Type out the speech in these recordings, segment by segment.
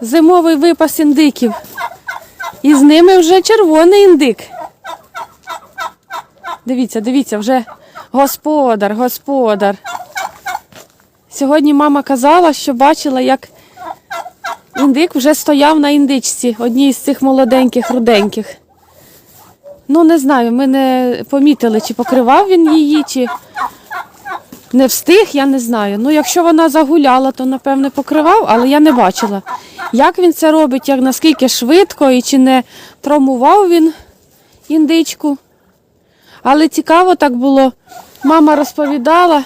Зимовий випас індиків. І з ними вже червоний індик. Дивіться, дивіться, вже господар, господар. Сьогодні мама казала, що бачила, як індик вже стояв на індичці, одній з цих молоденьких, руденьких. Ну, не знаю, ми не помітили, чи покривав він її, чи не встиг, я не знаю. Ну, якщо вона загуляла, то напевне покривав, але я не бачила. Як він це робить, як наскільки швидко і чи не травмував він індичку. Але цікаво так було. Мама розповідала,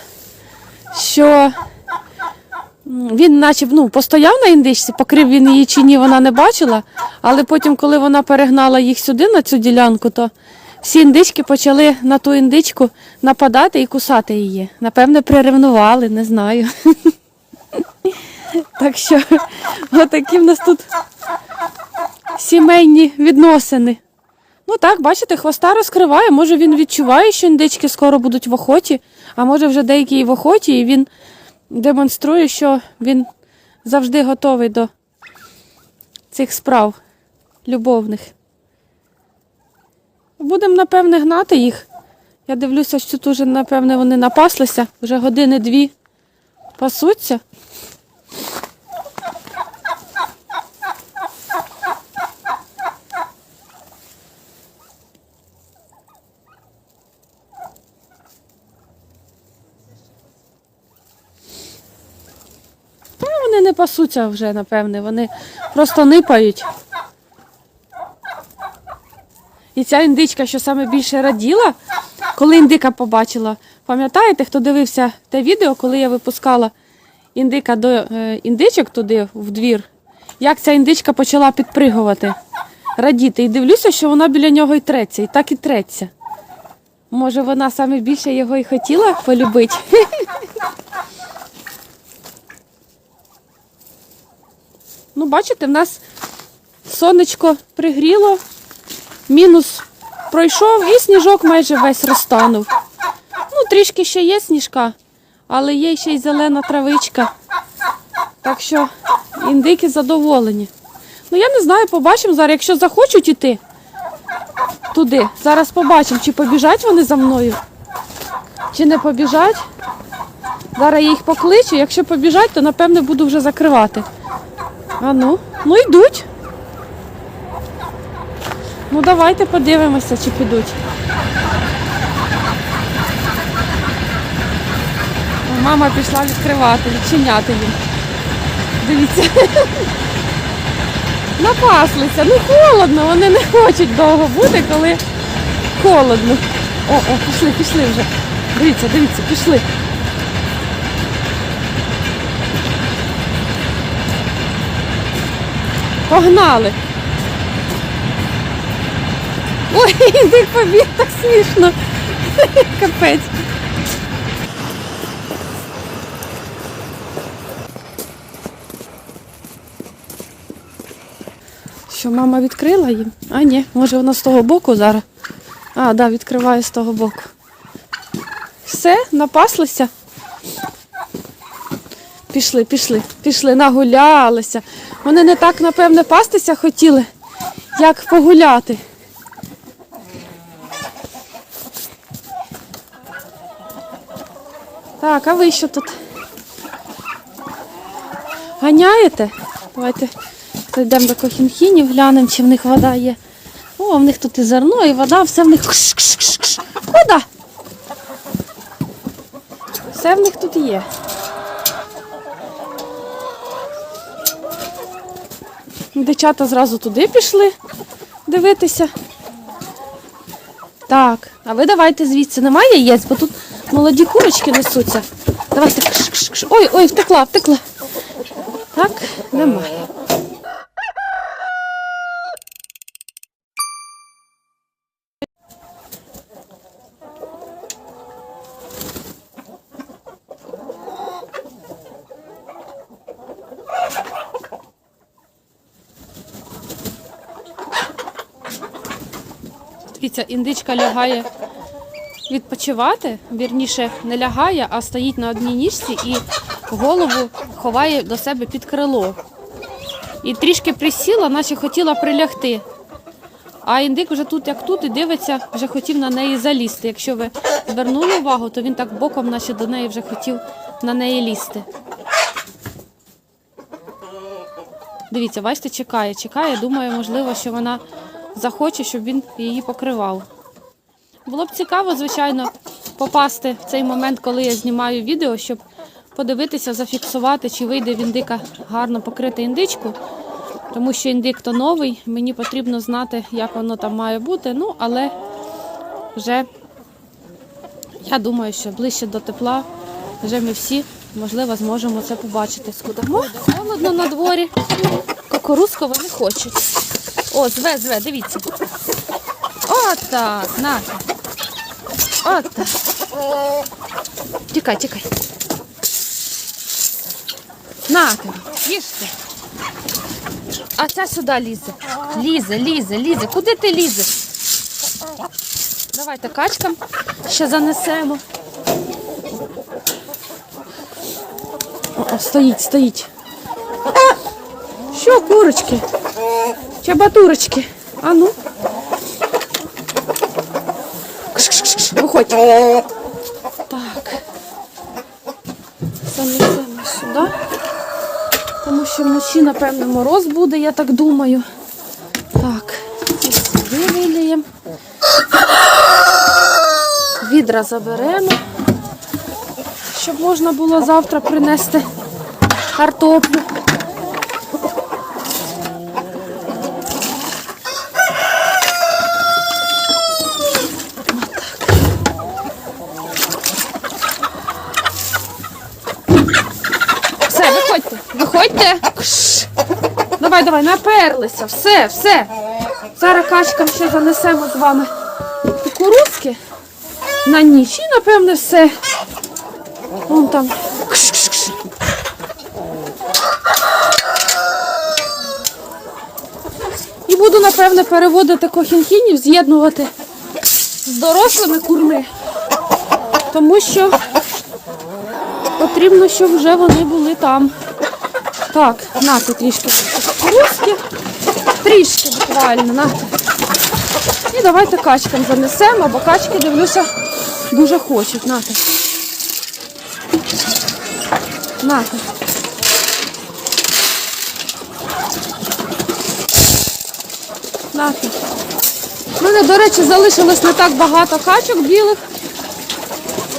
що він наче ну, постояв на індичці, покрив він її чи ні, вона не бачила. Але потім, коли вона перегнала їх сюди, на цю ділянку, то всі індички почали на ту індичку нападати і кусати її. Напевне, приревнували, не знаю. Так що отакі в нас тут сімейні відносини. Ну так, бачите, хвоста розкриває. Може він відчуває, що індички скоро будуть в охоті, а може вже деякі і в охоті, і він демонструє, що він завжди готовий до цих справ любовних. Будемо, напевне, гнати їх. Я дивлюся, що тут уже, напевне, вони напаслися, вже години-дві пасуться. Вони не пасуться вже, напевне, вони просто нипають. І ця індичка, що саме більше раділа, коли індика побачила. Пам'ятаєте, хто дивився те відео, коли я випускала індика до е, індичок туди в двір, як ця індичка почала підпригувати, радіти. І дивлюся, що вона біля нього і треться, і так і треться. Може, вона саме більше його і хотіла полюбити. Ну, бачите, в нас сонечко пригріло, мінус пройшов і сніжок майже весь розтанув. Ну, трішки ще є сніжка, але є ще й зелена травичка. Так що індики задоволені. Ну, я не знаю, побачимо зараз, якщо захочуть іти туди. Зараз побачимо, чи побіжать вони за мною, чи не побіжать. Зараз я їх покличу, якщо побіжать, то напевне буду вже закривати. А ну, ну йдуть. Ну давайте подивимося, чи підуть. Мама пішла відкривати, відчиняти їм. Дивіться. Напаслися, ну холодно, вони не хочуть довго бути, коли холодно. О, о, пішли, пішли вже. Дивіться, дивіться, пішли. Погнали. Ой, індик побіг, так смішно. Капець. Що, мама відкрила їм? А, ні, може вона з того боку зараз. А, так, да, відкриває з того боку. Все, напаслися. Пішли, пішли, пішли, нагулялися. Вони не так, напевне, пастися хотіли, як погуляти. Так, а ви що тут? Ганяєте? Давайте зайдемо до кохінхінів, глянемо, чи в них вода є. О, в них тут і зерно, і вода, все в них. Вода! Все в них тут є. Дівчата зразу туди пішли дивитися. Так, а ви давайте звідси. Немає яєць, бо тут молоді курочки несуться. Давайте. Ой, ой, втекла, втекла. Так, немає. Дивіться, індичка лягає відпочивати, вірніше не лягає, а стоїть на одній ніжці і голову ховає до себе під крило. І трішки присіла, наче хотіла прилягти. А індик вже тут, як тут, і дивиться, вже хотів на неї залізти. Якщо ви звернули увагу, то він так боком, наче до неї вже хотів на неї лізти. Дивіться, бачите, чекає, чекає. Думаю, можливо, що вона захоче, щоб він її покривав. Було б цікаво, звичайно, попасти в цей момент, коли я знімаю відео, щоб подивитися, зафіксувати, чи вийде в індика гарно покрити індичку. Тому що індик то новий, мені потрібно знати, як воно там має бути. Ну, але вже я думаю, що ближче до тепла вже ми всі, можливо, зможемо це побачити. Скудемо. Холодно на дворі. Кукурузково не хочуть. О, зве, зве, дивіться. Отак, на. Отак. Тікай, тікай. На тобі, їжте. А ця сюди лізе. Лізе, лізе, лізе. Куди ти лізеш? Давайте качкам ще занесемо. О, стоїть, стоїть. Що, курочки? Чабатурочки. А ну. Виходь. Так. Занесемо сюди. Тому що вночі, напевно, мороз буде, я так думаю. Так, виліємо. Відра заберемо, щоб можна було завтра принести картоплю. Все, виходьте, виходьте. Кш. Давай, давай, наперлися. Все, все. Зараз качкам ще занесемо з вами кукурузки на ніч. І, напевне, все. Вон там. І буду, напевне, переводити кохінхінів, з'єднувати з дорослими курми. Тому що потрібно, щоб вже вони були там. Так, нати трішки кукурузки. Трішки буквально, нати. І давайте качкам занесемо, бо качки, дивлюся, дуже хочуть. Нати. Нати. Нати. У мене, до речі, залишилось не так багато качок білих.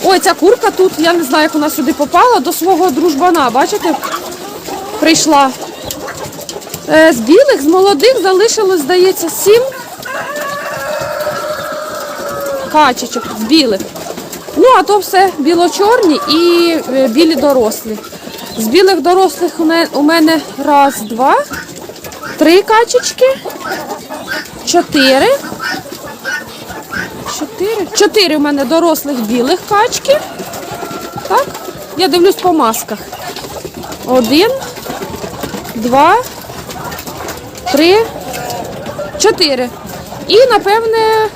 Ой, ця курка тут, я не знаю, як вона сюди попала, до свого дружбана, бачите, прийшла. Е, з білих, з молодих залишилось, здається, сім качечок з білих. Ну, а то все біло-чорні і е, білі дорослі. З білих дорослих у мене, раз, два, три качечки, чотири. Чотири. Чотири у мене дорослих білих качки. Так, я дивлюсь по масках. Один, два, три, чотири. І, напевне,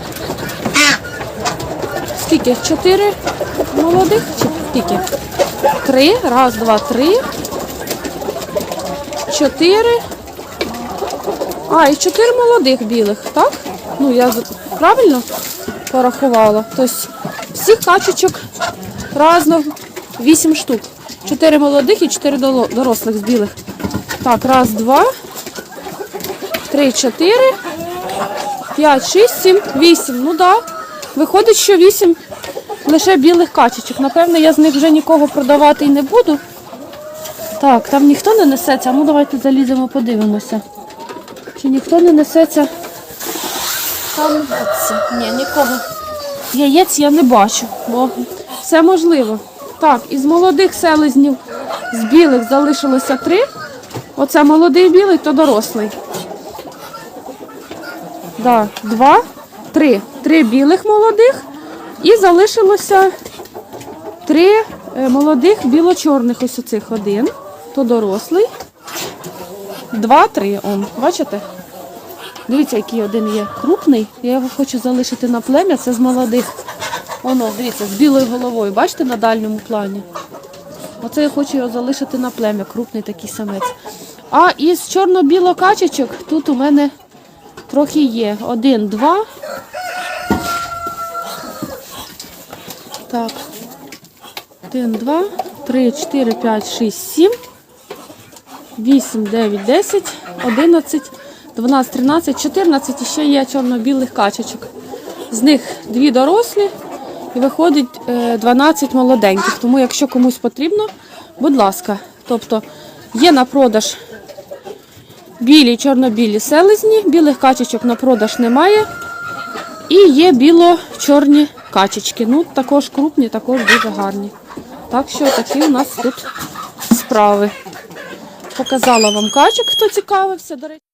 скільки? Чотири молодих? Чи скільки? Три. Раз, два, три. Чотири. А, і чотири молодих білих, так? Ну, я правильно порахувала. Тобто всіх качечок разно вісім штук. Чотири молодих і чотири дорослих з білих. Так, раз, два, три, чотири, п'ять, шість, сім, вісім. Ну так. Да. Виходить, що вісім лише білих качечок. Напевне, я з них вже нікого продавати і не буду. Так, там ніхто не несеться. Ну давайте заліземо, подивимося. Чи ніхто не несеться там. Ні, нікого. Яєць я не бачу, бо все можливо. Так, із молодих селезнів з білих залишилося три. Оце молодий білий, то дорослий. Да, два, три. Три білих молодих. І залишилося три е, молодих біло-чорних ось оцих один. То дорослий. Два, три. Он, бачите? Дивіться, який один є крупний. Я його хочу залишити на плем'я. Це з молодих. Воно, дивіться, з білою головою. Бачите на дальньому плані? Оце я хочу його залишити на плем'я, крупний такий самець. А із чорно-біло качечок тут у мене трохи є. Один, два. Так. Один, два, три, чотири, п'ять, шість, сім. 8, 9, 10, 11, 12, 13, 14 і ще є чорно-білих качечок. З них дві дорослі і виходить е, 12 молоденьких. Тому, якщо комусь потрібно, будь ласка. Тобто є на продаж білі, чорно-білі селезні, білих качечок на продаж немає. І є біло-чорні качечки. Ну, також крупні, також дуже гарні. Так що такі у нас тут справи. Показала вам качок, хто цікавився. До речі.